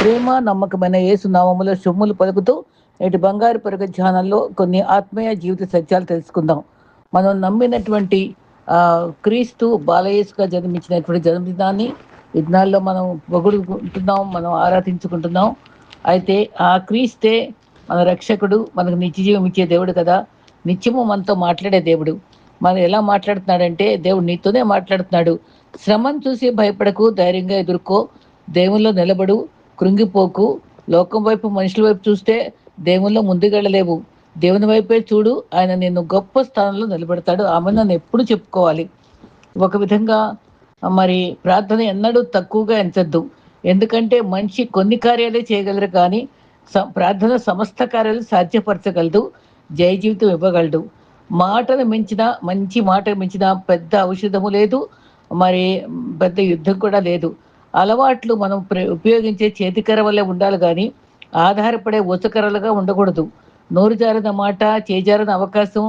ప్రేమ నమ్మకమైన యేసు నామములో సొమ్ములు పలుకుతూ నేటి బంగారు పరుగ ధ్యానంలో కొన్ని ఆత్మీయ జీవిత సత్యాలు తెలుసుకుందాం. మనం నమ్మినటువంటి క్రీస్తు బాలయేసుగా జన్మించినటువంటి జన్మదినాన్ని ఈ దినాల్లో మనం పొగుడుకుంటున్నాం మనం ఆరాధించుకుంటున్నాం. అయితే ఆ క్రీస్తే మన రక్షకుడు మనకు నిత్య జీవం ఇచ్చే దేవుడు కదా. నిత్యము మనతో మాట్లాడే దేవుడు. మనం ఎలా మాట్లాడుతున్నాడంటే దేవుడు నీతోనే మాట్లాడుతున్నాడు. శ్రమను చూసి భయపడకు ధైర్యంగా ఎదుర్కో. దేవుల్లో నిలబడు. కృంగిపోకు. లోకం వైపు మనుషుల వైపు చూస్తే దేవుల్లో ముందుకెళ్ళలేవు. దేవుని వైపే చూడు ఆయన నిన్ను గొప్ప స్థానంలో నిలబెడతాడు. ఆమె నన్ను ఎప్పుడు చెప్పుకోవాలి? ఒక విధంగా మరి ప్రార్థన ఎన్నడూ తక్కువగా ఎంచద్దు. ఎందుకంటే మనిషి కొన్ని కార్యాలే చేయగలరు కానీ స- ప్రార్థన సమస్త కార్యాలు సాధ్యపరచగలదు జయ జీవితం ఇవ్వగలడు మాటను మించిన మంచి మాట మించిన పెద్ద ఔషధము లేదు. మరి పెద్ద యుద్ధం కూడా లేదు. అలవాట్లు మనం ప్ర- ఉపయోగించే చేతికర్ర వల్లే ఉండాలి కానీ ఆధారపడే ఉచకర్రలుగా ఉండకూడదు. నోరు జారిన మాట చేజారిన అవకాశం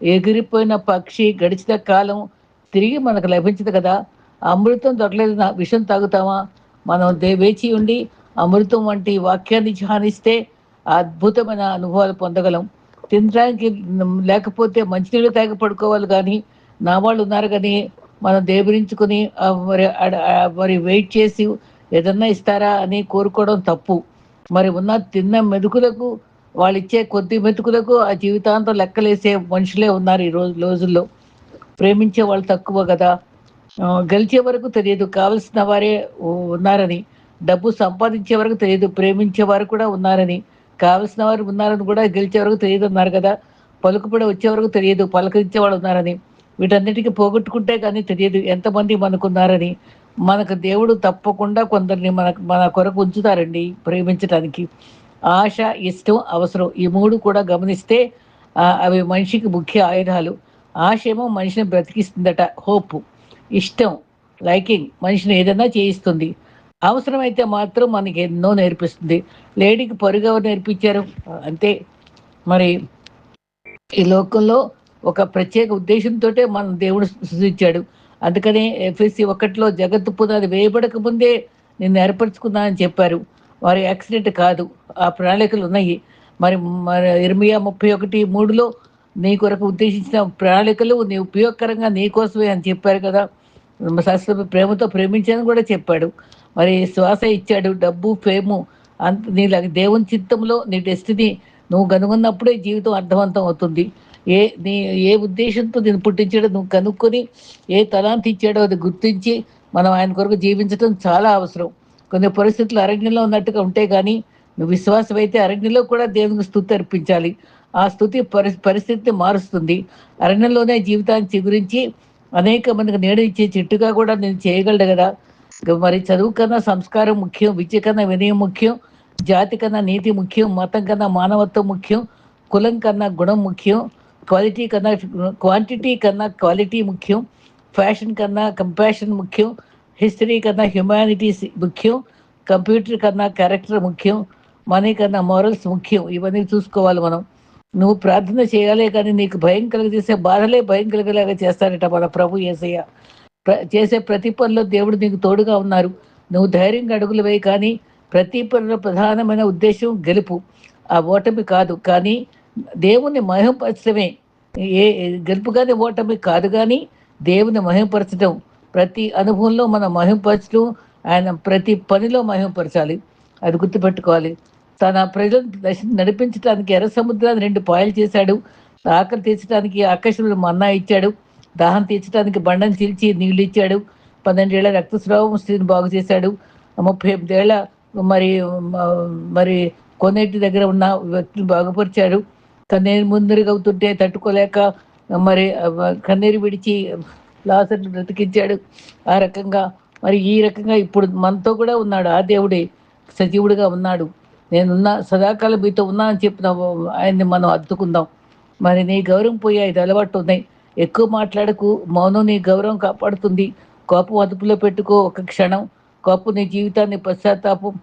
ఎగిరిపోయిన పక్షి గడిచిన కాలం తిరిగి మనకు లభించదు కదా. అమృతం దొరకలేదు నా విషం తాగుతామా? మనం వేచి ఉండి అమృతం వంటి వాక్యాన్ని ధ్యానిస్తే అద్భుతమైన అనుభవాలు పొందగలం. తినడానికి లేకపోతే మంచినీళ్ళు తాగి పడుకోవాలి కానీ నా వాళ్ళు ఉన్నారు కానీ మనం దేవరించుకుని మరి అడ- మరి వెయిట్ చేసి ఏదన్నా ఇస్తారా అని కోరుకోవడం తప్పు. మరి ఉన్న తిన్న మెతుకులకు వాళ్ళు ఇచ్చే కొద్ది మెతుకులకు ఆ జీవితాంతం లెక్కలేసే మనుషులే ఉన్నారు ఈ రోజు రోజుల్లో. ప్రేమించే వాళ్ళు తక్కువ కదా. గెలిచే వరకు తెలియదు కావలసిన వారే ఉన్నారని. డబ్బు సంపాదించే వరకు తెలియదు ప్రేమించే వారు కూడా ఉన్నారని. కావలసిన వారు ఉన్నారని కూడా గెలిచే వరకు తెలియదు అన్నారు కదా. పలుకుపడి వచ్చే వరకు తెలియదు పలకరించే వాళ్ళు ఉన్నారని. వీటన్నిటికీ పోగొట్టుకుంటే కానీ తెలియదు ఎంతమంది మనకున్నారని. మనకు దేవుడు తప్పకుండా కొందరిని మనకు మన కొరకు ఉంచుతారండి ప్రేమించడానికి ఆశ ఇష్టం అవసరం ఈ మూడు కూడా గమనిస్తే అవి మనిషికి ముఖ్య ఆయుధాలు. ఆశ ఏమో మనిషిని బ్రతికిస్తుందట హోప్ ఇష్టం లైకింగ్ మనిషిని ఏదైనా చేయిస్తుంది. అవసరమైతే మాత్రం మనకి ఎన్నో నేర్పిస్తుంది. లేడీకి పరుగు ఎవరు నేర్పించారు? అంతే. మరి ఈ లోకంలో ఒక ప్రత్యేక ఉద్దేశంతో మన దేవుడు సృష్టించాడు అందుకనే ఎఫ్ఎస్సి ఒకటిలో జగత్తు పునాది వేయబడక ముందే నిన్ను ఏర్పరచుకున్నా అని చెప్పారు. వారి యాక్సిడెంట్ కాదు ఆ ప్రణాళికలు ఉన్నాయి. మరి మరి ఇరవై ముప్పై ఒకటి మూడులో నీ కొరకు ఉద్దేశించిన ప్రణాళికలు నీ ఉపయోగకరంగా నీ కోసమే అని చెప్పారు కదా. శాస్త్ర ప్రేమతో ప్రేమించని కూడా చెప్పాడు. మరి శ్వాస ఇచ్చాడు డబ్బు ఫేము అంత నీ దేవుని చిత్తంలో నీ డెస్టినీ నువ్వు కనుగొన్నప్పుడే జీవితం అర్థవంతం అవుతుంది. ఏ నీ ఏ ఉద్దేశంతో నేను పుట్టించాడో నువ్వు కనుక్కొని ఏ తలాంతి ఇచ్చాడో అది గుర్తించి మనం ఆయన కొరకు జీవించడం చాలా అవసరం. కొన్ని పరిస్థితులు అరణ్యంలో ఉన్నట్టుగా ఉంటే కానీ నువ్వు విశ్వాసం అయితే అరణ్యంలో కూడా దేవునికి స్థుతి అర్పించాలి. ఆ స్థుతి పరి పరిస్థితిని మారుస్తుంది. అరణ్యంలోనే జీవితాన్ని చిగురించి అనేక మందికి నీడ ఇచ్చే చెట్టుగా కూడా నేను చేయగలడు కదా. మరి చదువు కన్నా సంస్కారం ముఖ్యం విద్య కన్నా వినయం ముఖ్యం జాతి కన్నా నీతి ముఖ్యం మతం కన్నా మానవత్వం ముఖ్యం కులం కన్నా గుణం ముఖ్యం క్వాలిటీ కన్నా క్వాంటిటీ కన్నా క్వాలిటీ ముఖ్యం ఫ్యాషన్ కన్నా కంపాషన్ ముఖ్యం హిస్టరీ కన్నా హ్యుమానిటీస్ ముఖ్యం కంప్యూటర్ కన్నా క్యారెక్టర్ ముఖ్యం మనీ కన్నా మోరల్స్ ముఖ్యం. ఇవన్నీ చూసుకోవాలి మనం. నువ్వు ప్రార్థన చేయాలే కానీ నీకు భయం కలుగజేసే బాధలే భయం కలిగేలాగా చేస్తారట మన ప్రభు ఏసయ్య. ప్ర చేసే ప్రతి పనిలో దేవుడు నీకు తోడుగా ఉన్నారు. నువ్వు ధైర్యంగా అడుగులు వేయి కానీ ప్రతి పనిలో ప్రధానమైన ఉద్దేశం గెలుపు. ఆ ఓటమి కాదు. కానీ దేవుని మహింపరచడమే. ఏ గెలుపు కానీ ఓటమి కాదు కానీ దేవుని మహింపరచడం. ప్రతి అనుభవంలో మనం మహింపరచడం ఆయన ప్రతి పనిలో మహింపరచాలి. అది గుర్తుపెట్టుకోవాలి. తన ప్రజలను దశ- నడిపించడానికి ఎర్ర సముద్రాన్ని రెండు పాయలు చేశాడు. ఆకలి తీర్చడానికి ఆకాశంలో మన్నా ఇచ్చాడు. దాహం తీర్చడానికి బండను చీల్చి నీళ్ళు ఇచ్చాడు. పన్నెండేళ్ళ రక్తస్రావం స్త్రీని బాగు చేశాడు. ముప్పై ఎనిమిదేళ్ళ మరి మరి కొన్నిటి దగ్గర ఉన్న వ్యక్తిని బాగుపరిచాడు. కన్నీరు ముందరుగా అవుతుంటే తట్టుకోలేక మరి కన్నీరు విడిచి లాసర్ని బ్రతికించాడు. ఆ రకంగా మరి ఈ రకంగా ఇప్పుడు మనతో కూడా ఉన్నాడు. ఆ దేవుడే సజీవుడిగా ఉన్నాడు. నేనున్నా సదాకాలం మీతో ఉన్నా అని చెప్పిన ఆయన్ని మనం అద్దుకుందాం. మరి నీ గౌరవం పోయి ఐదు అలవాటు ఉన్నాయి. ఎక్కువ మాట్లాడకు. మౌనం నీ గౌరవం కాపాడుతుంది. కోపం అదుపులో పెట్టుకో ఒక క్షణం. కోపం నీ జీవితాన్ని పశ్చాత్తాపం.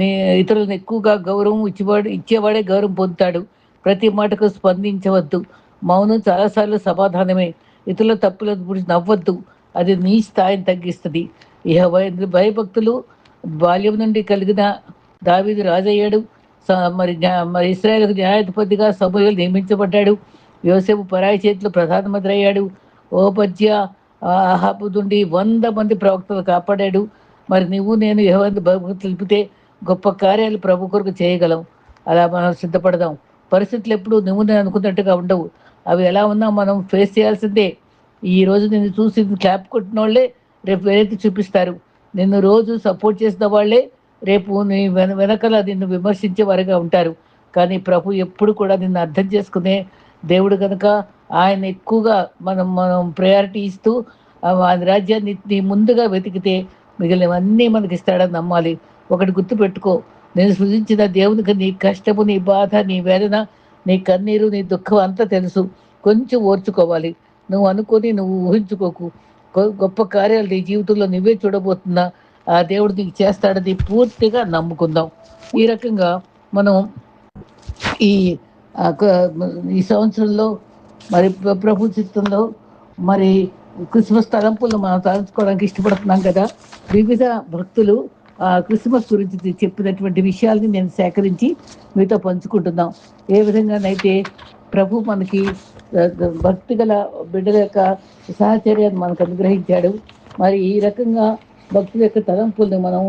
నీ ఇతరులను ఎక్కువగా గౌరవం ఇచ్చేవాడు ఇచ్చేవాడే గౌరవం పొందుతాడు. ప్రతి మాటకు స్పందించవద్దు. మౌనం చాలాసార్లు సమాధానమే. ఇతరుల తప్పుల గురించి నవ్వద్దు. అది నీ స్థాయిని తగ్గిస్తుంది. ఇహ భయభక్తులు బాల్యం నుండి కలిగిన దావీదు రాజయ్యాడు. స- మరి మరి ఇస్రాయల్కు న్యాయాధిపతిగా సమూహలు నియమించబడ్డాడు. యోసేపు పరాయి చేతిలో ప్రధానమంత్రి అయ్యాడు. ఓపద్య ఆహాపు నుండి వంద మంది ప్రవక్తలు కాపాడాడు. మరి నువ్వు నేను ఎవరి భయభక్తులు తెలిపితే గొప్ప కార్యాలు ప్రభు కొరకు చేయగలం. అలా మనం సిద్ధపడదాం. పరిస్థితులు ఎప్పుడు నువ్వు నేను అనుకున్నట్టుగా ఉండవు. అవి ఎలా ఉన్నా మనం ఫేస్ చేయాల్సిందే. ఈ రోజు నిన్ను చూసి క్లాప్ కొట్టిన వాళ్ళే రేపు వేరెత్తి చూపిస్తారు. నిన్ను రోజు సపోర్ట్ చేసిన వాళ్ళే రేపు నీ వెన వెనకల నిన్ను విమర్శించే వారిగా ఉంటారు. కానీ ప్రభు ఎప్పుడు కూడా నిన్ను అర్థం చేసుకునే దేవుడు కనుక ఆయన ఎక్కువగా మనం మనం ప్రయారిటీ ఇస్తూ ఆ ఆయన రాజ్యాన్ని నీ ముందుగా వెతికితే మిగిలినవన్నీ మనకి ఇస్తాడని నమ్మాలి. ఒకటి గుర్తుపెట్టుకో. నేను సృజించిన దేవునికి నీ కష్టము నీ బాధ నీ వేదన నీ కన్నీరు నీ దుఃఖం అంతా తెలుసు. కొంచెం ఓర్చుకోవాలి. నువ్వు అనుకొని నువ్వు ఊహించుకోకు. గొప్ప కార్యాలు నీ జీవితంలో నువ్వే చూడబోతున్నా. ఆ దేవుడు నీకు చేస్తాడని పూర్తిగా నమ్ముకుందాం. ఈ రకంగా మనం ఈ ఈ సంవత్సరంలో మరి ప్రభు చిత్తంలో మరి క్రిస్మస్ తలంపులు మనం తలంచుకోవడానికి ఇష్టపడుతున్నాం కదా. వివిధ భక్తులు క్రిస్మస్ గురించి చెప్పినటువంటి విషయాల్ని నేను సేకరించి మీతో పంచుకుంటున్నాం. ఏ విధంగానైతే ప్రభు మనకి భక్తి గల బిడ్డల యొక్క సహచర్యాన్ని మనకు అనుగ్రహించాడు మరి ఈ రకంగా భక్తుల యొక్క తలంపుల్ని మనం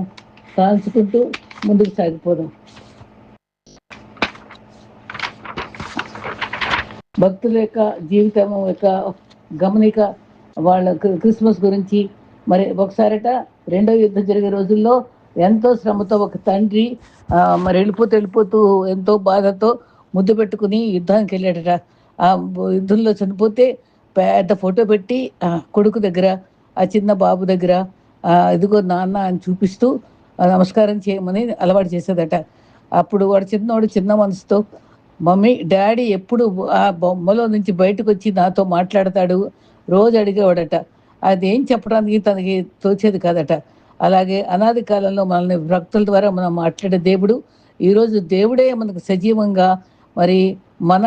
కాల్చుకుంటూ ముందుకు సాగిపోదాం. భక్తుల యొక్క జీవితం యొక్క గమనిక వాళ్ళ క్రిస్మస్ గురించి మరి ఒకసారట రెండో యుద్ధం జరిగే రోజుల్లో ఎంతో శ్రమతో ఒక తండ్రి మరి వెళ్ళిపోతూ వెళ్ళిపోతూ ఎంతో బాధతో ముద్దు పెట్టుకుని యుద్ధానికి వెళ్ళాడట. ఆ యుద్ధంలో చనిపోతే పెద్ద ఫోటో పెట్టి కొడుకు దగ్గర ఆ చిన్న బాబు దగ్గర ఇదిగో నాన్న అని చూపిస్తూ నమస్కారం చేయమని అలవాటు చేసేదట. అప్పుడు వాడు చిన్నవాడు చిన్న మనసుతో మమ్మీ డాడీ ఎప్పుడు ఆ బొమ్మలో నుంచి బయటకు వచ్చి నాతో మాట్లాడతాడు? రోజు అడిగేవాడట. అదేం చెప్పడానికి తనకి తోచేది కాదట. అలాగే అనాది కాలంలో మనల్ని భక్తుల ద్వారా మనం మాట్లాడే దేవుడు. ఈరోజు దేవుడే మనకు సజీవంగా మరి మన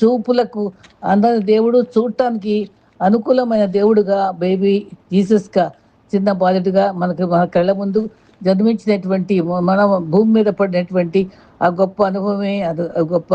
చూపులకు అందరి దేవుడు చూడటానికి అనుకూలమైన దేవుడుగా బేబీ జీసస్గా చిన్న బాలుడుగా మనకు మన కళ్ళ ముందు జన్మించినటువంటి మన భూమి మీద పడినటువంటి ఆ గొప్ప అనుభవమే అది గొప్ప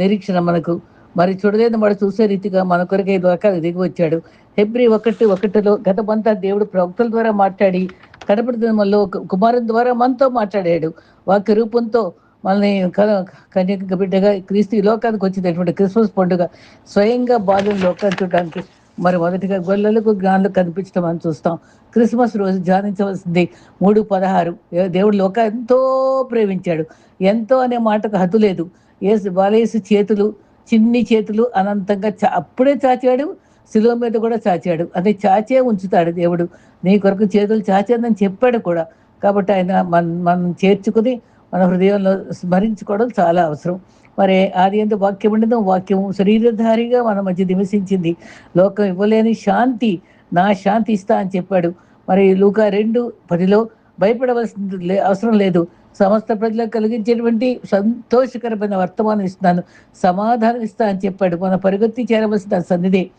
నిరీక్షణ మనకు. మరి చూడలేని వాడు చూసే రీతిగా మన కొరకే ఈ లోకానికి దిగి వచ్చాడు. ఫిబ్రి ఒకటి ఒకటిలో గతమంతా దేవుడు ప్రవక్తల ద్వారా మాట్లాడి కడపటి దినముల్లో కుమారుని ద్వారా మనతో మాట్లాడాడు. వాక్య రూపంతో మనల్ని క- కన్యక బిడ్డగా క్రీస్తు లోకానికి వచ్చినటువంటి క్రిస్మస్ పండుగ స్వయంగా బాలుని లోకాన్ని చూడడానికి మరి మొదటిగా గొల్లలకు జ్ఞానులకు కనిపించడం మనం చూస్తాం. క్రిస్మస్ రోజు ధ్యానించవలసింది మూడు పదహారు. దేవుడు లోక ఎంతో ప్రేమించాడు. ఎంతో అనే మాటకు హద్దు లేదు. ఏసు బాలేసు చేతులు చిన్ని చేతులు అనంతంగా చా అప్పుడే చాచాడు. శిలువ మీద కూడా చాచాడు. అదే చాచే ఉంచుతాడు దేవుడు. నీ కొరకు చేతులు చాచేదని చెప్పాడు కూడా. కాబట్టి ఆయన మన మనం చేర్చుకుని మన హృదయంలో స్మరించుకోవడం చాలా అవసరం. మరి ఆది ఎంత వాక్యం ఉండదు వాక్యం శరీరధారిగా మన మధ్య నివసించింది. లోకం ఇవ్వలేని శాంతి నా శాంతి ఇస్తా అని చెప్పాడు. మరి లూకా రెండు పదిలో భయపడవలసిన లే- అవసరం లేదు. సమస్త ప్రజలకు కలిగించేటువంటి సంతోషకరమైన వర్తమానం ఇస్తున్నాను. సమాధానం ఇస్తా అని చెప్పాడు. మన పరిగెత్తి చేరవలసిన సన్నిధి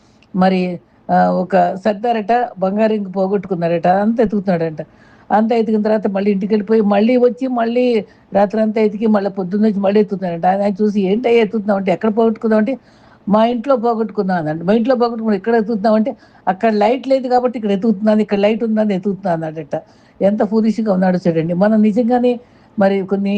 మరి ఒక సర్దారట బంగారం పోగొట్టుకున్నారట అంత ఎతుకుతున్నాడంట అంత ఎతికిన తర్వాత మళ్ళీ ఇంటికి వెళ్ళిపోయి మళ్ళీ వచ్చి మళ్ళీ రాత్రి అంతా ఎతికి మళ్ళీ పొద్దున్న నుంచి మళ్ళీ ఎత్తుతున్నాడంట ఆయన చూసి ఏంటయ్యా ఎత్తుతున్నావు అంటే ఎక్కడ పోగొట్టుకుందామంటే అంటే మా ఇంట్లో పోగొట్టుకున్నాను మా ఇంట్లో పోగొట్టుకుని ఎక్కడ ఎత్తుతున్నావు అంటే అక్కడ లైట్ లేదు కాబట్టి ఇక్కడ ఎత్తుకుతున్నాను ఇక్కడ లైట్ ఉందని ఎత్తుకుతున్నాను అన్నట ఎంత ఫూలిష్గా ఉన్నాడు చూడండి. మనం నిజంగానే మరి కొన్ని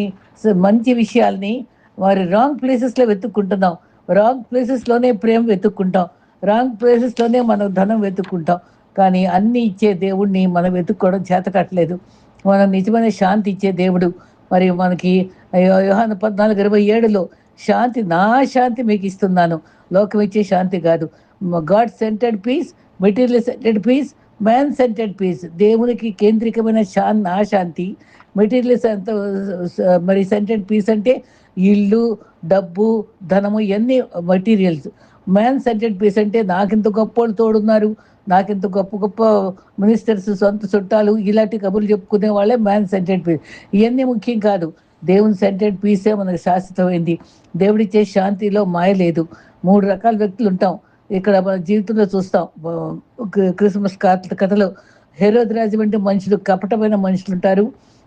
మంచి విషయాల్ని మరి రాంగ్ ప్లేసెస్లో వెతుక్కుంటున్నాం. రాంగ్ ప్లేసెస్లోనే ప్రేమ వెతుక్కుంటాం. రాంగ్ ప్లేసెస్లోనే మనం ధనం వెతుక్కుంటాం. కానీ అన్ని ఇచ్చే దేవుడిని మనం వెతుక్కోవడం చేత కట్టలేదు మనం నిజమైన శాంతి ఇచ్చే దేవుడు. మరి మనకి యో- యోహాను పద్నాలుగు ఇరవై ఏడులో శాంతి నా శాంతి మీకు ఇస్తున్నాను. లోకం ఇచ్చే శాంతి కాదు. God centred peace material centred peace man centred peace దేవునికి కేంద్రికమైన శాంతి నా శాంతి. మెటీరియల్ సెంట మరి సెంటెడ్ పీస్ అంటే ఇల్లు డబ్బు ధనము ఇవన్నీ మెటీరియల్స్ మ్యాన్ సెంటెడ్ పీస్ అంటే నాకింత గొప్ప వాళ్ళు తోడున్నారు నాకింత గొప్ప గొప్ప మినిస్టర్స్ సొంత చుట్టాలు ఇలాంటి కబుర్లు చెప్పుకునే వాళ్ళే మ్యాన్ సెంటెడ్ పీస్ ఇవన్నీ ముఖ్యం కాదు. దేవుని సెంటెడ్ పీసే మనకు శాశ్వతమైంది. దేవుడిచ్చే శాంతిలో మాయ లేదు. మూడు రకాల వ్యక్తులు ఉంటాం. ఇక్కడ మన జీవితంలో చూస్తాం. క్రిస్మస్ కథ కథలో హెరోద్రాజు వంటి మనుషులు కపటమైన మనుషులు ఉంటారు.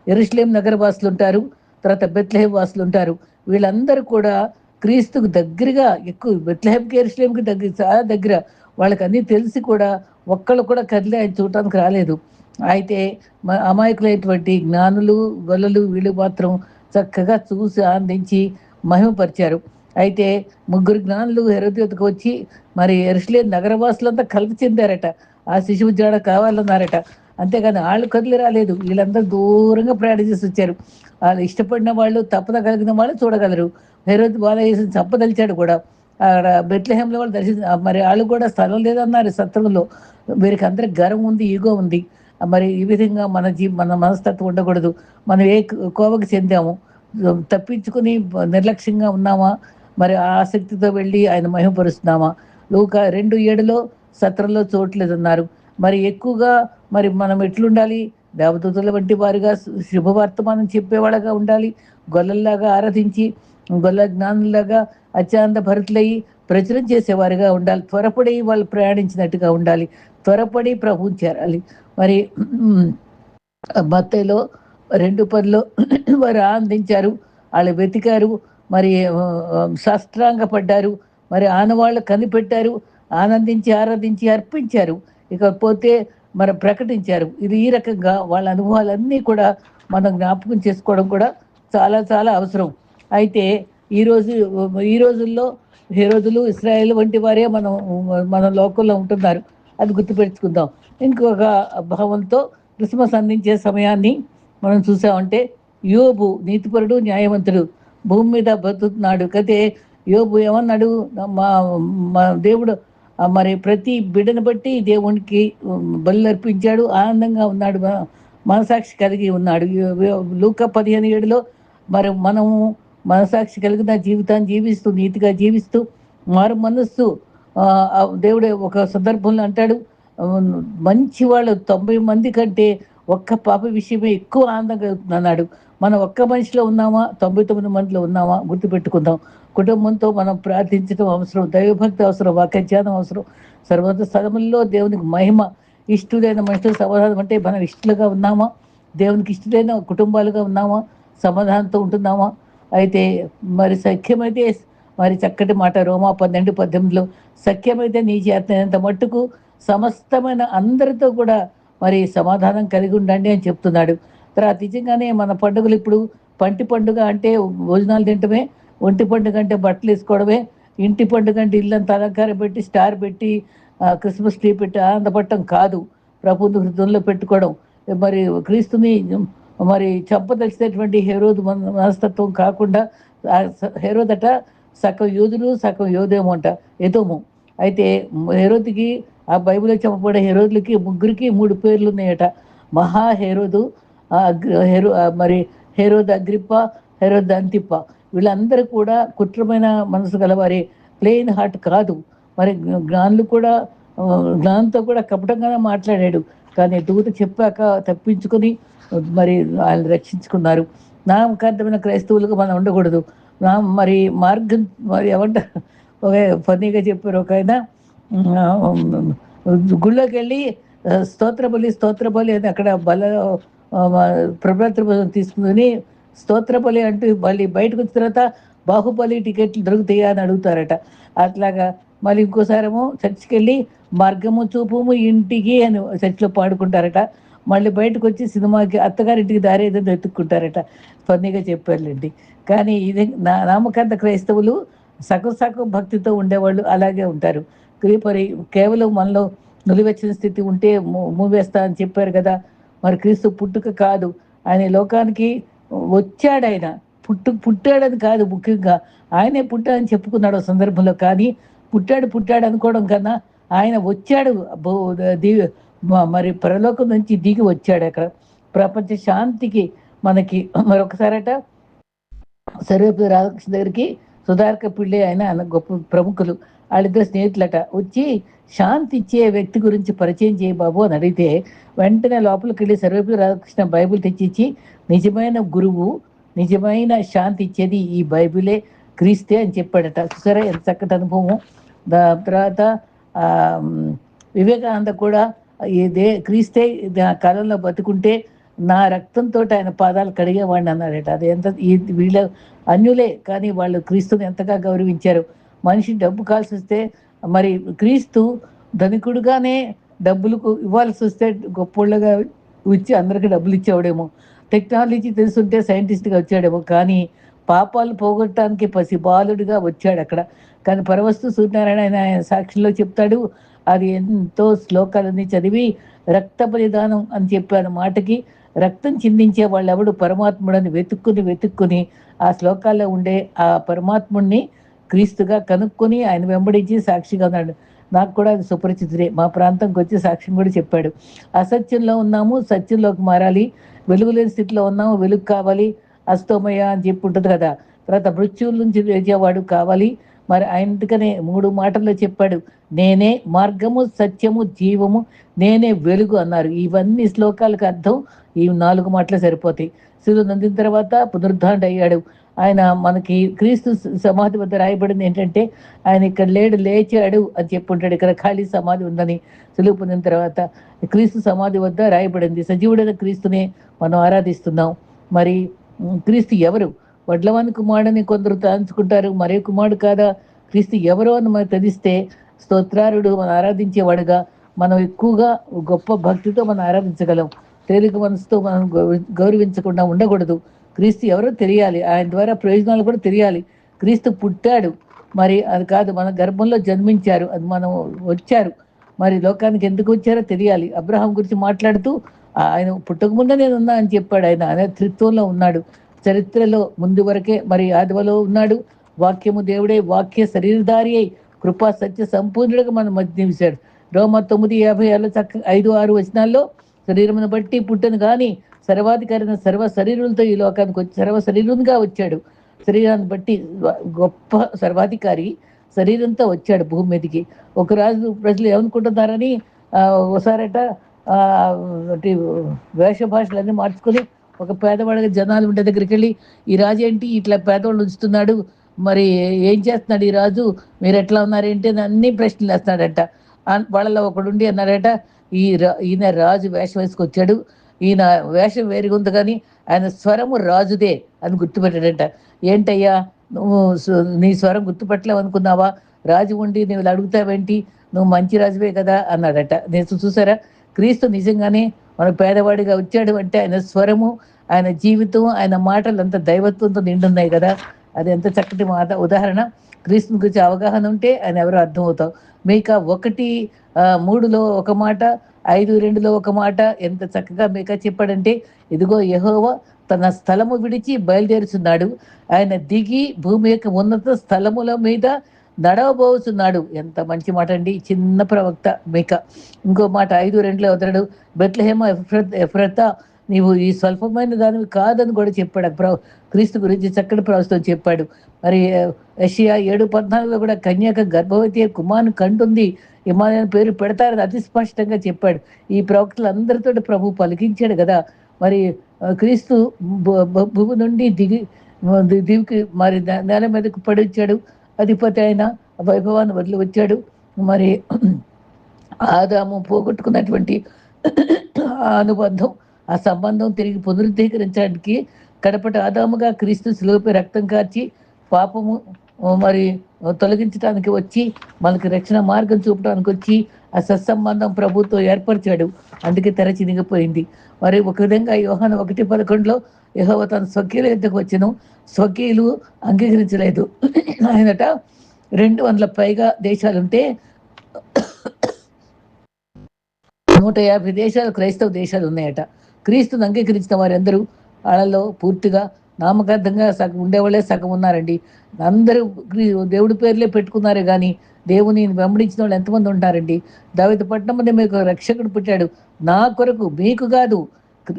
ఎరుస్లేం నగర వాసులు ఉంటారు. తర్వాత బెత్లహేం వాసులు ఉంటారు. వీళ్ళందరూ కూడా క్రీస్తుకు దగ్గరగా ఎక్కువ బెట్లహెబ్ ఎరుశ్లేంకి దగ్గర చాలా దగ్గర. వాళ్ళకి అన్నీ తెలిసి కూడా ఒక్కళ్ళు కూడా కదిలి ఆయన చూడటానికి రాలేదు. అయితే మ- అమాయకులైనటువంటి జ్ఞానులు గొల్లలు వీళ్ళు మాత్రం చక్కగా చూసి ఆనందించి మహిమపరిచారు. అయితే ముగ్గురు జ్ఞానులు హెరోద్యోతకు వచ్చి మరి ఎరుసలే నగరవాసులంతా కలిపి చెందారట. ఆ శిశువు జాడ కావాలన్నారట. అంతేగాని వాళ్ళు కదిలి రాలేదు. వీళ్ళందరూ దూరంగా ప్రయాణం చేసి వచ్చారు. వాళ్ళు ఇష్టపడిన వాళ్ళు తప్పద కలిగిన వాళ్ళు చూడగలరు. హెరోద్ బాలయేసు చంపదలిచాడు కూడా. ఆడ బెత్లహేంలో వాళ్ళు దర్శించ మరి వాళ్ళు కూడా స్థలం లేదన్నారు సత్రంలో. వీరికి అందరికి గర్వం ఉంది ఈగో ఉంది. మరి ఈ విధంగా మన జీ మన మనస్తత్వం ఉండకూడదు. మనం ఏ కోవకు చెందాము. తప్పించుకుని నిర్లక్ష్యంగా ఉన్నామా? మరి ఆ ఆసక్తితో వెళ్ళి ఆయన మహిమపరుస్తున్నామా? లోక రెండు ఏడులో సత్రంలో చోట్లేదన్నారు మరి ఎక్కువగా మరి మనం ఎట్లుండాలి? దేవదూతల వంటి వారిగా శుభవర్తమానం చెప్పేవాళ్ళగా ఉండాలి. గొల్లల్లాగా ఆరాధించి గొల్ల జ్ఞానులాగా అత్యంత భరితులయ్యి ప్రచురం చేసేవారుగా ఉండాలి. త్వరపడి వాళ్ళు ప్రయాణించినట్టుగా ఉండాలి. త్వరపడి ప్రభువు చేరాలి. మరి మత్తయిలో రెండు పనిలో వారు ఆనందించారు. వాళ్ళు వెతికారు. మరి శాస్త్రాంగపడ్డారు. మరి ఆనవాళ్ళు కనిపెట్టారు. ఆనందించి ఆరాధించి అర్పించారు. ఇకపోతే మరి ప్రకటించారు. ఇది ఈ రకంగా వాళ్ళ అనుభవాలన్నీ కూడా మనం జ్ఞాపకం చేసుకోవడం కూడా చాలా చాలా అవసరం. అయితే ఈరోజు ఈ రోజుల్లో ఈ రోజులు ఇస్రాయేల్ వంటి వారే మనం మన లోకంలో ఉంటున్నారు. అది గుర్తుపెట్టుకుందాం. ఇంకొక భావంతో క్రిస్మస్ అందించే సమయాన్ని మనం చూసామంటే యోబు నీతిపరుడు న్యాయవంతుడు భూమి మీద బ్రతుకుతున్నాడు. కదే యోబు ఏమన్నాడు? మా మా దేవుడు మరి ప్రతి బిడ్డను బట్టి దేవునికి బలి అర్పించాడు ఆనందంగా ఉన్నాడు మనసాక్షి కలిగి ఉన్నాడు. లూక పదిహేను ఏడులో మరి మనము మనసాక్షి కలిగిన జీవితాన్ని జీవిస్తూ నీతిగా జీవిస్తూ మారు మనస్సు దేవుడే ఒక సందర్భంలో అంటాడు మంచి వాళ్ళు తొంభై మంది కంటే ఒక్క పాప విషయమే ఎక్కువ ఆనందంగా అన్నాడు మనం ఒక్క మనిషిలో ఉన్నామా? తొంభై తొమ్మిది మందిలో ఉన్నామా? గుర్తుపెట్టుకుందాం. కుటుంబంతో మనం ప్రార్థించడం అవసరం దైవభక్తి అవసరం వాక్యజ్ఞానం అవసరం. సర్వత స్థలముల్లో దేవునికి మహిమ ఇష్టులైన మనుషులు సమాధానం అంటే మనం ఇష్టలుగా ఉన్నామా? దేవునికి ఇష్టలైన కుటుంబాలుగా ఉన్నామా? సమాధానంతో ఉంటున్నామా? అయితే మరి సఖ్యమైతే మరి చక్కటి మాట రోమా పన్నెండు పద్దెనిమిదిలో సఖ్యమైతే నీ చేతనంత మట్టుకు సమస్తమైన అందరితో కూడా మరి సమాధానం కలిగి ఉండండి అని చెప్తున్నాడు. తర్వాత నిజంగానే మన పండుగలు ఇప్పుడు పంటి పండుగ అంటే భోజనాలు తింటమే ఒంటి పండుగ అంటే బట్టలు వేసుకోవడమే ఇంటి పండుగ అంటే ఇల్లంతా అలంకారం పెట్టి స్టార్ పెట్టి క్రిస్మస్ ట్రీ పెట్టి ఆనందపడటం కాదు. ప్రభుత్వ హృదయంలో పెట్టుకోవడం. మరి క్రీస్తుని మరి చంపదలిచినటువంటి హెరోదు మన మనస్తత్వం కాకుండా హెరోదట సగం యోధులు సగం యోధేమో అంట ఎదోము. అయితే హెరోద్కి ఆ బైబిల్లో చెప్పబడే హెరోదులకి ముగ్గురికి మూడు పేర్లు ఉన్నాయట మహా హెరోదు హెరో మరి హెరోద్ అగ్రిప్ప హెరోద్ అంతిప్ప. వీళ్ళందరూ కూడా కుట్రమైన మనసు గలవారి. ప్లెయిన్ హార్ట్ కాదు. మరి జ్ఞానులు కూడా జ్ఞానంతో కూడా కపటంగానే మాట్లాడాడు. కానీ దూత చెప్పాక తప్పించుకొని మరి వాళ్ళు రక్షించుకున్నారు. నామకార్థమైన క్రైస్తవులుగా మనం ఉండకూడదు. నా మరి మార్గం మరి ఏమంటారు? ఒక ఫన్నీగా చెప్పారు ఒక ఆయన గుళ్ళోకి వెళ్ళి ఆ, స్తోత్ర అని అక్కడ బల ప్రభాత తీసుకుని స్తోత్ర అంటూ మళ్ళీ బయటకు వచ్చిన తర్వాత బాహుబలి టికెట్లు దొరుకుతాయా అని అడుగుతారట. అట్లాగా మళ్ళీ ఇంకోసారేమో చర్చికి వెళ్ళి మార్గము చూపుము ఇంటికి అని చర్చిలో పాడుకుంటారట. మళ్ళీ బయటకు వచ్చి సినిమాకి అత్తగారింటికి దారి ఏదైనా వెతుక్కుంటారట. ఫన్నీగా చెప్పారులేండి. కానీ ఇది నా నామకాంత క్రైస్తవులు సగం సగం భక్తితో ఉండేవాళ్ళు అలాగే ఉంటారు. క్రీపరి కేవలం మనలో నులివెచ్చిన స్థితి ఉంటే మూవేస్తా అని చెప్పారు కదా. మరి క్రీస్తు పుట్టుక కాదు. ఆయన లోకానికి వచ్చాడు ఆయన పుట్టు పుట్టాడని కాదు ముఖ్యంగా. ఆయనే పుట్టాడని చెప్పుకున్నాడు ఆ సందర్భంలో. కానీ పుట్టాడు పుట్టాడు అనుకోవడం కన్నా ఆయన వచ్చాడు. మరి పరలోకం నుంచి దిగి వచ్చాడు అక్కడ. ప్రపంచ శాంతికి మనకి మరొకసారట సర్వేపతి రాధాకృష్ణ దగ్గరికి సుధార్క పిళ్ళి ఆయన గొప్ప ప్రముఖులు. వాళ్ళిద్దరు స్నేహితులట. వచ్చి శాంతి ఇచ్చే వ్యక్తి గురించి పరిచయం చేయ బాబు అని అడిగితే వెంటనే లోపలికి వెళ్ళి సర్వేపతి రాధాకృష్ణ బైబిల్ తెచ్చిచ్చి నిజమైన గురువు నిజమైన శాంతి ఇచ్చేది ఈ బైబిలే క్రీస్తే అని చెప్పాడట. చూసారా ఎంత చక్కటి అనుభవం. దాని తర్వాత వివేకానంద కూడా ఇదే క్రీస్తే కాలంలో బతుకుంటే నా రక్తంతో ఆయన పాదాలు కడిగేవాడిని అన్నాడట. అది ఎంత వీళ్ళ అన్యులే కానీ వాళ్ళు క్రీస్తుని ఎంతగా గౌరవించారు. మనిషి డబ్బు కాల్సి వస్తే మరి క్రీస్తు ధనికుడుగానే డబ్బులకు ఇవ్వాల్సి వస్తే గొప్పోళ్ళగా ఇచ్చి అందరికి డబ్బులు ఇచ్చేవాడేమో. టెక్నాలజీ తెలుసుంటే సైంటిస్ట్గా వచ్చాడేమో కానీ పాపాలు పోగొట్టడానికి పసి బాలుడిగా వచ్చాడు అక్కడ కానీ పరవస్తు సూర్యనారాయణ ఆయన సాక్షిలో చెప్తాడు అది ఎంతో శ్లోకాలన్నీ చదివి రక్త బలిదానం అని చెప్పాను మాటకి. రక్తం చిందించే వాళ్ళు ఎవడు పరమాత్ముడని వెతుక్కుని వెతుక్కుని ఆ శ్లోకాల్లో ఉండే ఆ పరమాత్ముడిని క్రీస్తుగా కనుక్కొని ఆయన వెంబడించి సాక్షిగా ఉన్నాడు. నాకు కూడా అది సుపరిచితుడే. మా ప్రాంతంకి వచ్చి సాక్ష్యం కూడా చెప్పాడు. అసత్యంలో ఉన్నాము సత్యంలోకి మారాలి. వెలుగు లేని స్థితిలో ఉన్నాము వెలుగు కావాలి. అస్తోమయ అని చెప్పి ఉంటుంది కదా. తర్వాత మృత్యువుల నుంచి లేచేవాడు కావాలి. మరి ఆయనకనే మూడు మాటల్లో చెప్పాడు. నేనే మార్గము సత్యము జీవము నేనే వెలుగు అన్నారు. ఇవన్నీ శ్లోకాలకు అర్థం ఈ నాలుగు మాటలు సరిపోతాయి. శివుడు నందిన తర్వాత పునరుద్ధాండ అయ్యాడు. ఆయన మనకి క్రీస్తు సమాధి వద్ద రాయబడింది ఏంటంటే ఆయన ఇక్కడ లేడు లేచాడు అని చెప్పుంటాడు. ఇక్కడ ఖాళీ సమాధి ఉందని సులువు పొందిన తర్వాత క్రీస్తు సమాధి వద్ద రాయబడింది. సజీవుడైన క్రీస్తునే మనం ఆరాధిస్తున్నాం. మరి క్రీస్తు ఎవరు? వడ్లవాని కుమారుడని కొందరు తలంచుకుంటారు. మరే కుమారుడు కాదా? క్రీస్తు ఎవరో అని మనకు తెలిస్తే స్తోత్రారుడు మనం ఆరాధించేవాడుగా. మనం ఎక్కువగా గొప్ప భక్తితో మనం ఆరాధించగలం. తేలిక మనసుతో మనం గౌరవించకుండా ఉండకూడదు. క్రీస్తు ఎవరో తెలియాలి. ఆయన ద్వారా ప్రయోజనాలు కూడా తెలియాలి. క్రీస్తు పుట్టాడు. మరి అది కాదు మన గర్భంలో జన్మించారు. అది మనం వచ్చారు. మరి లోకానికి ఎందుకు వచ్చారో తెలియాలి. అబ్రహాం గురించి మాట్లాడుతూ ఆయన పుట్టకముందే నేను ఉన్నా అని చెప్పాడు. ఆయన ఆయన త్రిత్వంలో ఉన్నాడు. చరిత్రలో ముందు వరకే మరి ఆదివలో ఉన్నాడు. వాక్యము దేవుడే వాక్య శరీరధారి అయి కృపా సత్య సంపూర్ణుడిగా మన మధ్య నిలిచాడు. రోమ తొమ్మిది యాభై ఆరులో చక్క ఐదు ఆరు వచనాల్లో శరీరమును బట్టి పుట్టను కానీ సర్వాధికారైన సర్వ శరీరులతో ఈ లోకానికి వచ్చి సర్వ శరీరునిగా వచ్చాడు. శరీరాన్ని బట్టి గొప్ప సర్వాధికారి శరీరంతో వచ్చాడు భూమి మీదకి. ఒక రాజు ప్రజలు ఏమనుకుంటున్నారని ఒకసారట ఆ, వేష భాషలన్నీ మార్చుకొని ఒక పేదవాడిగా జనాలు ఉండే దగ్గరికి వెళ్ళి ఈ రాజు ఏంటి? ఇట్లా పేదవాళ్ళు ఉంచుతున్నాడు. మరి ఏం చేస్తున్నాడు ఈ రాజు? మీరు ఎట్లా ఉన్నారేంటి అని అన్ని ప్రశ్నలు వేస్తున్నాడట. వాళ్ళలో ఒకడుండి అన్నాడట ఈ రా ఈయన రాజు వేషం వేసుకొచ్చాడు ఈయన వేషం వేరుగా ఉంది కానీ ఆయన స్వరము రాజుదే అని గుర్తుపెట్టాడట. ఏంటయ్యా? నువ్వు నీ స్వరం గుర్తుపెట్టలేవు అనుకున్నావా? రాజు ఉండి నువ్వు అడుగుతావేంటి? నువ్వు మంచి రాజువే కదా అన్నాడట. నేను చూసారా? క్రీస్తు నిజంగానే మన పేదవాడిగా వచ్చాడు అంటే ఆయన స్వరము ఆయన జీవితం ఆయన మాటలు అంత దైవత్వంతో నిండున్నాయి కదా. అది ఎంత చక్కటి మాట ఉదాహరణ. క్రీస్తుని గురించి అవగాహన ఉంటే ఆయన ఎవరో అర్థమవుతావు మీకా ఒకటి మూడులో ఒక మాట ఐదు రెండులో ఒక మాట ఎంత చక్కగా మీకా చెప్పాడంటే ఇదిగో యహోవ తన స్థలము విడిచి బయలుదేరుచున్నాడు. ఆయన దిగి భూమి యొక్క ఉన్నత స్థలముల మీద నడవబోతున్నాడు ఎంత మంచి మాట అండి. చిన్న ప్రవక్త మీక. ఇంకో మాట ఐదు రెండులో వదలడు బెట్లహేమ ఎఫ్రత్ ఎఫ్రత నీవు ఈ స్వల్పమైన దానివి కాదని కూడా చెప్పాడు. ప్ర క్రీస్తు గురించి చక్కటి ప్రవచనం చెప్పాడు. మరి యషియా ఏడు పద్నాలుగులో కూడా కన్యాక గర్భవతి అయి కుమారుని కంటుంది. హిమాలయం పేరు పెడతారని అతి స్పష్టంగా చెప్పాడు. ఈ ప్రవక్తలు అందరితో ప్రభు పలికించాడు కదా. మరి క్రీస్తు భూమి నుండి దిగి దివికి మరి నేల మీదకు పడి వచ్చాడు. అధిపతి అయిన వైభవాన్ని వదిలి వచ్చాడు. మరి ఆదాము పోగొట్టుకున్నటువంటి అనుబంధం ఆ సంబంధం తిరిగి పునరుద్ధీకరించడానికి కడపటి ఆదాముగా క్రీస్తు శిలువపై రక్తం కార్చి పాపము మరి తొలగించడానికి వచ్చి మనకి రక్షణ మార్గం చూపడానికి వచ్చి ఆ సత్సంబంధం ప్రభుతో ఏర్పరిచాడు. అందుకే తెర చినిగిపోయింది. మరి ఒక విధంగా యోహాను ఒకటి పదకొండులో యహోవ తన స్వకీయుల యుద్ధకు వచ్చను. స్వకీయులు అంగీకరించలేదు. ఆయనట రెండు వందల పైగా దేశాలుంటే నూట యాభై దేశాలు క్రైస్తవ దేశాలు ఉన్నాయట క్రీస్తుని అంగీకరించిన వారందరూ వాళ్ళలో పూర్తిగా నామకార్థంగా సగం ఉండేవాళ్ళే సగం ఉన్నారండి. అందరూ దేవుడి పేర్లే పెట్టుకున్నారే కానీ దేవుని వెంబడించిన వాళ్ళు ఎంతమంది ఉంటారండి? దావిత పట్టణం మీకు రక్షకుడు పుట్టాడు. నా కొరకు మీకు కాదు.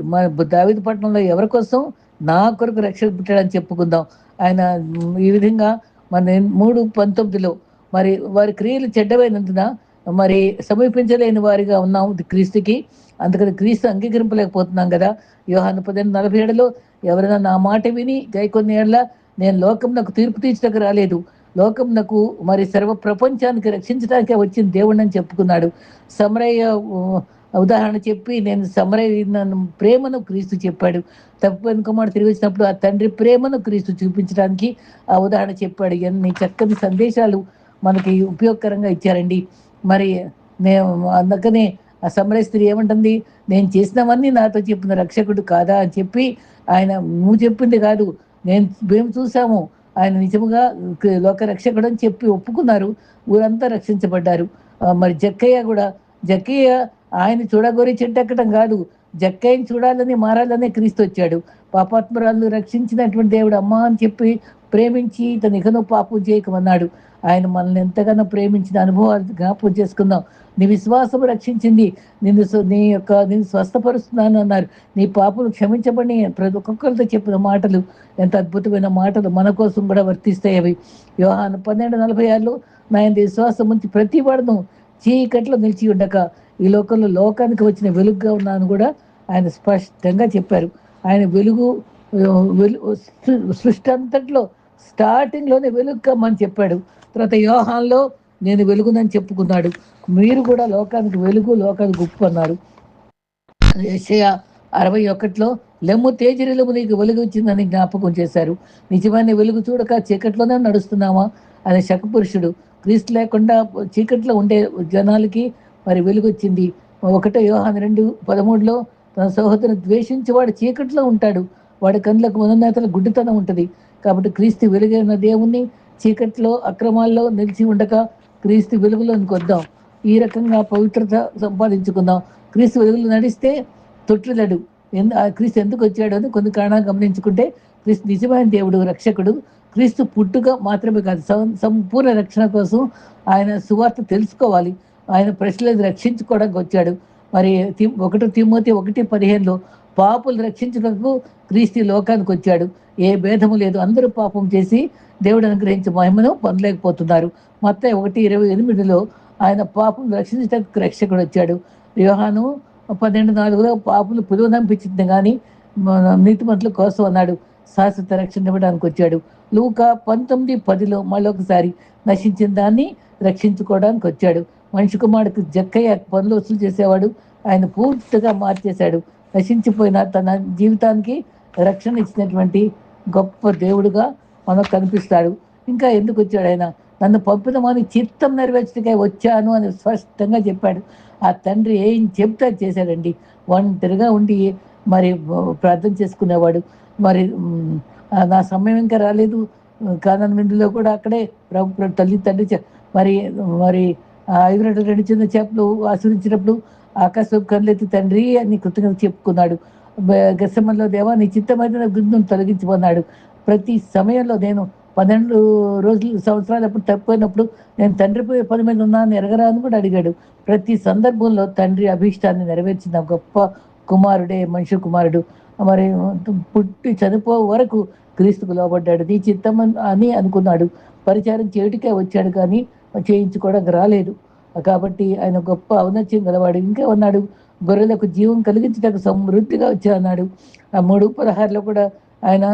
మన దావిత పట్టణంలో ఎవరి కోసం? నా కొరకు రక్షకుడు పుట్టాడని చెప్పుకుందాం. ఆయన ఈ విధంగా మన మూడు పంతొమ్మిదిలో మరి వారి క్రియలు చెడ్డమైనందున మరి సమీపించలేని వారిగా ఉన్నాం క్రీస్తుకి. అందుకని క్రీస్తు అంగీకరింపలేకపోతున్నాం కదా. యోహాను పదిహేను నలభై ఏడులో ఎవరైనా నా మాట విని గైకొన్ని ఏళ్ళ నేను లోకం నాకు తీర్పు తీర్చడానికి రాలేదు. లోకం నాకు మరి సర్వ ప్రపంచానికి రక్షించడానికే వచ్చిన దేవుడిని అని చెప్పుకున్నాడు. సమరయ్య ఉదాహరణ చెప్పి నేను సమరయ్య నన్ను ప్రేమను క్రీస్తు చెప్పాడు. తప్పు కుమారుడు తిరిగి వచ్చినప్పుడు ఆ తండ్రి ప్రేమను క్రీస్తు చూపించడానికి ఆ ఉదాహరణ చెప్పాడు. ఎన్ని చక్కని సందేశాలు మనకి ఉపయోగకరంగా ఇచ్చారండి. మరి నేను అందుకనే ఆ సమరయ స్త్రీ ఏమంటుంది? నేను చేసినవన్నీ నాతో చెప్పిన రక్షకుడు కాదా? అని చెప్పి ఆయన నువ్వు చెప్పింది కాదు. నేను మేము చూసాము ఆయన నిజముగా లోక రక్షకుడు అని చెప్పి ఒప్పుకున్నారు. ఊరంతా రక్షించబడ్డారు. మరి జక్కయ్య కూడా జక్కయ్య ఆయన చూడగోరి చెట్టెక్కడం కాదు. జక్కయ్యని చూడాలని మారాలని క్రీస్తు వచ్చాడు. పాపాత్మరాలు రక్షించినటువంటి దేవుడు అమ్మ అని చెప్పి ప్రేమించి తన ఇకను పాపం చేయకమన్నాడు. ఆయన మనల్ని ఎంతగానో ప్రేమించిన అనుభవాలు జ్ఞాపకం చేసుకుందాం. నీ విశ్వాసం రక్షించింది. నిన్ను నీ యొక్క నేను స్వస్థపరుస్తున్నాను అన్నారు. నీ పాపలు క్షమించబడి ప్రతి ఒక్కొక్కరితో చెప్పిన మాటలు ఎంత అద్భుతమైన మాటలు మన కోసం కూడా వర్తిస్తాయి అవి. యోహాను పన్నెండు నలభై ఆరులో నాయన విశ్వాసం ఉంచి ప్రతి వాడును చీకట్లో నిలిచి ఉండక. ఈ లోకంలో లోకానికి వచ్చిన వెలుగుగా ఉన్నాను కూడా ఆయన స్పష్టంగా చెప్పారు. ఆయన వెలుగు వెలు సృష్టి అంతట్లో స్టార్టింగ్లోనే వెలుగు కమ్మని చెప్పాడు. తర్వాత యోహాన్లో నేను వెలుగునని చెప్పుకున్నాడు. మీరు కూడా లోకానికి వెలుగు లోకానికి ఉప్పు అన్నారు. అరవై ఒకటిలో లెమ్ము తేజరిలము నీకు వెలుగు వచ్చిందని జ్ఞాపకం చేశారు. నిజమైన వెలుగు చూడక చీకట్లోనే నడుస్తున్నామా అనే శకపురుషుడు క్రీస్తు లేకుండా చీకట్లో ఉండే జనాలకి మరి వెలుగు వచ్చింది ఒకటో యోహాన్ రెండు పదమూడులో తన సహోదరుని ద్వేషించేవాడు చీకట్లో ఉంటాడు. వాడి కళ్ళకు మనోన్నతల గుడ్డితనం ఉంటుంది. కాబట్టి క్రీస్తు వెలుగైన దేవుణ్ణి చీకట్లో అక్రమాల్లో నిలిచి ఉండక క్రీస్తు వెలుగులోనికి వద్దాం. ఈ రకంగా పవిత్రత సంపాదించుకుందాం. క్రీస్తు వెలుగులో నడిస్తే తొట్టిల్లడు ఎందు ఆ క్రీస్తు ఎందుకు వచ్చాడు అని కొన్ని కారణాలు గమనించుకుంటే క్రీస్తు నిజమైన దేవుడు రక్షకుడు. క్రీస్తు పుట్టుక మాత్రమే కాదు సం- సంపూర్ణ రక్షణ కోసం ఆయన సువార్త తెలుసుకోవాలి. ఆయన ప్రశ్నలు రక్షించుకోవడానికి వచ్చాడు. మరి ఒకటి ఒకటో తిమ్మోతి ఒకటి పదిహేనులో పాపులు రక్షించుటకు క్రీస్తు లోకానికి వచ్చాడు. ఏ భేదము లేదు. అందరూ పాపం చేసి దేవుడు అనుగ్రహించే మహిమను పొందలేకపోతున్నారు. మొత్తం ఒకటి ఇరవై ఎనిమిదిలో ఆయన పాపం రక్షించడానికి రక్షకుడు వచ్చాడు. వివాహాను పన్నెండు నాలుగులో పాపులు పిలువనంపించింది కానీ నీతిమంతుల కోసం అన్నాడు. శాశ్వత రక్షణ ఇవ్వడానికి వచ్చాడు. లూక పంతొమ్మిది పదిలో మళ్ళొకసారి నశించిన దాన్ని రక్షించుకోవడానికి వచ్చాడు. మనిషి కుమారుడికి జక్కయ్య పనులు వసూలు చేసేవాడు. ఆయన పూర్తిగా మార్చేశాడు. నశించిపోయిన తన జీవితానికి రక్షణ ఇచ్చినటువంటి గొప్ప దేవుడుగా మనకు కనిపిస్తాడు. ఇంకా ఎందుకు వచ్చాడు ఆయన? నన్ను పంపినమని చిత్తం నెరవేర్చడానికై వచ్చాను అని స్పష్టంగా చెప్పాడు. ఆ తండ్రి ఏం చెప్తే చేశాడండి. ఒంటరిగా ఉండి మరి ప్రార్థన చేసుకునేవాడు. మరి నా సమయం ఇంకా రాలేదు. కానన్ విందులో కూడా అక్కడే ప్రభు తల్లి తండ్రి మరి మరి ఐదు రెండు రెండు చిన్న చేపలు ఆశ్రయించినప్పుడు ఆకాశం కళ్ళెత్తి తండ్రి అని కృతజ్ఞత చెప్పుకున్నాడు. గసమంలో దేవా నీ చిత్తమైన గుందును తొలగించమన్నాడు. ప్రతి సమయంలో నేను పన్నెండు రోజులు సంవత్సరాలు అప్పుడు తప్పిపోయినప్పుడు నేను తండ్రి పోయే పని మీద ఉన్నాను ఎరగరా అని కూడా అడిగాడు. ప్రతి సందర్భంలో తండ్రి అభీష్టాన్ని నెరవేర్చిన గొప్ప కుమారుడే మనిషి కుమారుడు. మరి పుట్టి చనిపో వరకు క్రీస్తుకు లోబడ్డాడు. నీ చిత్తం అని అనుకున్నాడు. పరిచారం చేయటికే వచ్చాడు కానీ చేయించుకోవడానికి రాలేదు. కాబట్టి ఆయన గొప్ప ఔన్నత్యం గలవాడు. ఇంకా ఉన్నాడు గొర్రెలకు జీవం కలిగించటకు సమృద్ధిగా వచ్చాడు అన్నాడు. ఆ మూడు పదహారులో కూడా ఆయన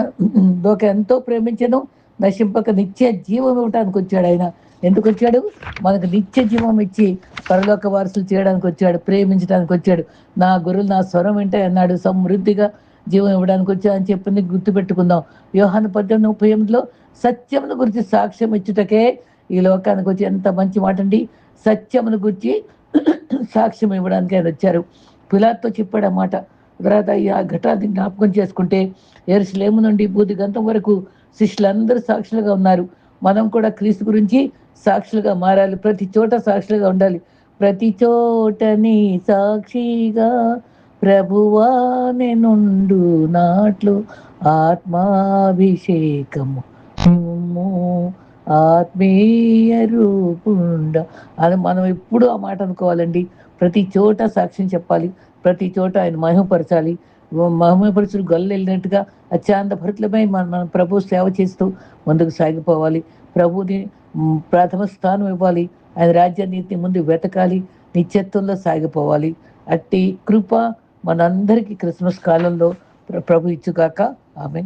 దోక ఎంతో ప్రేమించను నశింపక నిత్య జీవం ఇవ్వటానికి వచ్చాడు ఆయన. ఎందుకు వచ్చాడు? మనకు నిత్య జీవం ఇచ్చి పరలోక వారసులు చేయడానికి వచ్చాడు ప్రేమించడానికి వచ్చాడు. నా గురువు నా స్వరం వింటే అన్నాడు. సమృద్ధిగా జీవం ఇవ్వడానికి వచ్చా అని చెప్పింది గుర్తుపెట్టుకుందాం. యోహాను పద్దెనిమిది ముప్పై ఎనిమిదిలో సత్యమును గురించి సాక్ష్యం ఇచ్చుటకే ఈ లోకానికి వచ్చి ఎంత మంచి మాట అండి సత్యమును గురించి సాక్ష్యం ఇవ్వడానికి ఆయన వచ్చారు. పిలాత్తో చెప్పాడు అన్నమాట తర్వాత ఈ ఆ ఘటాన్ని జ్ఞాపకం చేసుకుంటే ఎరుసలేము నుండి బూది గంతం వరకు శిష్యులందరూ సాక్షులుగా ఉన్నారు. మనం కూడా క్రీస్తు గురించి సాక్షులుగా మారాలి. ప్రతి చోట సాక్షులుగా ఉండాలి. ప్రతి చోటని సాక్షిగా ప్రభువా నేనుండు నాట్లు ఆత్మాభిషేకము ఆత్మీయ రూపుండ. అని మనం ఎప్పుడు ఆ మాట అనుకోవాలండి. ప్రతి చోట సాక్ష్యం చెప్పాలి. ప్రతి చోట ఆయన మహిమపరచాలి. మహిమపరచుడు గల్లు వెళ్ళినట్టుగా అత్యంత భరితలమై మన మన ప్రభు సేవ చేస్తూ ముందుకు సాగిపోవాలి. ప్రభుని ప్రథమ స్థానం ఇవ్వాలి. ఆయన రాజ్యాన్ని ముందు వెతకాలి. నిత్యత్వంలో సాగిపోవాలి. అట్టి కృప మనందరికీ క్రిస్మస్ కాలంలో ప్ర- ప్రభు ఇచ్చుగాక. ఆమె